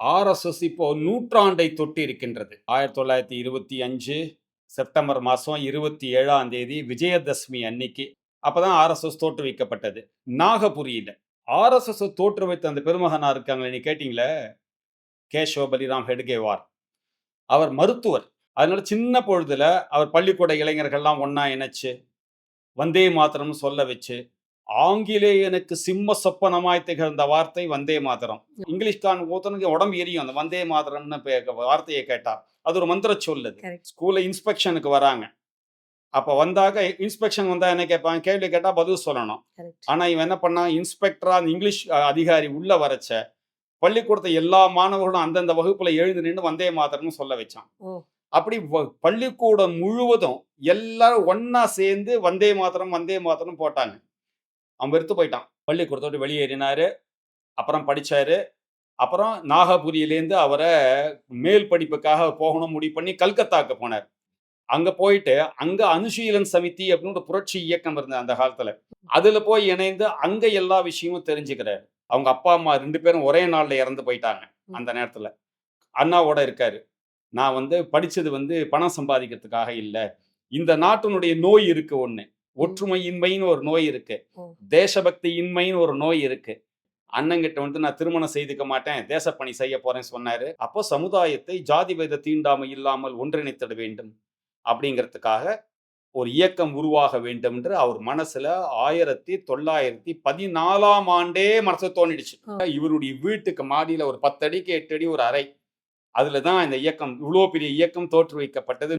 RSS இப்போ நூற்றாண்டை தொட்டு இருக்கின்றது ஆயிரத்தி தொள்ளாயிரத்தி இருபத்தி அஞ்சு செப்டம்பர் மாதம் இருபத்தி ஏழாம் தேதி விஜயதசமி அன்னைக்கு அப்பதான் ஆர்எஸ்எஸ் தோற்றுவிக்கப்பட்டது நாகபுரியில். ஆர்எஸ்எஸ் தோற்றுவித்த அந்த பெருமகனா இருக்காங்களே நீ கேட்டிங்களே? கேஷவ பலிராம் ஹெடுகேவார். அவர் மருத்துவர். அதனால சின்ன பொழுதுல அவர் பள்ளிக்கூட இளைஞர்கள்லாம் ஒன்றா இணைச்சு வந்தே மாத்திரம்னு சொல்ல வச்சு ஆங்கிலேயனுக்கு சிம்ம சொப்பனமாய் திகழ்ந்த வார்த்தை வந்தே மாதரம். இங்கிலீஷ்கான் ஒருத்தனுக்கு உடம்பு எரியும் அந்த வந்தே மாதரம்னு வார்த்தையை கேட்டா. அது ஒரு மந்திர சொல்லுது. ஸ்கூல்ல இன்ஸ்பெக்ஷனுக்கு வராங்க. அப்ப வந்தாக்க இன்ஸ்பெக்ஷன் வந்தா என்ன கேட்பாங்க? கேள்வி கேட்டா பதில் சொல்லணும். ஆனா இவன் என்ன பண்ணான் இன்ஸ்பெக்டரா இங்கிலீஷ் அதிகாரி உள்ள வரச்ச பள்ளிக்கூடத்தை எல்லா மாணவர்களும் அந்தந்த வகுப்புல எழுந்து நின்று வந்தே மாதரம்னு சொல்ல வச்சான். அப்படி பள்ளிக்கூடம் முழுவதும் எல்லாரும் ஒண்ணா சேர்ந்து வந்தே மாதரம் வந்தே மாதரம் போட்டாங்க. அவன் வெறுத்து போயிட்டான். பள்ளிக்கூடத்தை விட்டு வெளியேறினாரு. அப்புறம் படிச்சாரு. அப்புறம் நாகபுரியிலேருந்து அவரை மேல் படிப்புக்காக போகணும் முடிவு பண்ணி கல்கத்தாக்கு போனார். அங்க போயிட்டு அங்க அனுசீலன் சமிதி அப்படின்னு ஒரு புரட்சி இயக்கம் இருந்தது அந்த காலத்துல. அதுல போய் இணைந்து அங்க எல்லா விஷயமும் தெரிஞ்சுக்கிறாரு. அவங்க அப்பா அம்மா ரெண்டு பேரும் ஒரே நாள்ல இறந்து போயிட்டாங்க அந்த நேரத்துல. அண்ணாவோட இருக்காரு. நான் வந்து படிச்சது வந்து பணம் சம்பாதிக்கிறதுக்காக இல்ல. இந்த நாட்டினுடைய நோய் இருக்கு ஒண்ணு. ஒற்றுமையின்மைன்னு ஒரு நோய் இருக்கு. ஓ. தேசபக்தி இன்மைன்னு ஒரு நோய் இருக்கு. அண்ணங்கிட்ட வந்து நான் திருமணம் செய்துக்க மாட்டேன். தேசப்பணி செய்ய போறேன்னு சொன்னாரு. அப்போ சமுதாயத்தை ஜாதி வேத தீண்டாமை இல்லாமல் ஒன்றிணைத்திட வேண்டும் அப்படிங்கிறதுக்காக ஒரு இயக்கம் உருவாக வேண்டும் என்று அவர் மனசுல ஆயிரத்தி தொள்ளாயிரத்தி பதினாலாம் ஆண்டே மனசு தோணிடுச்சு. இவருடைய வீட்டுக்கு மாடியில ஒரு பத்து அடிக்கு எட்டு அடி ஒரு அறை. அதுல தான் இந்த இயக்கம் இவ்வளோ பெரிய இயக்கம் தோற்றுவிக்கப்பட்டது.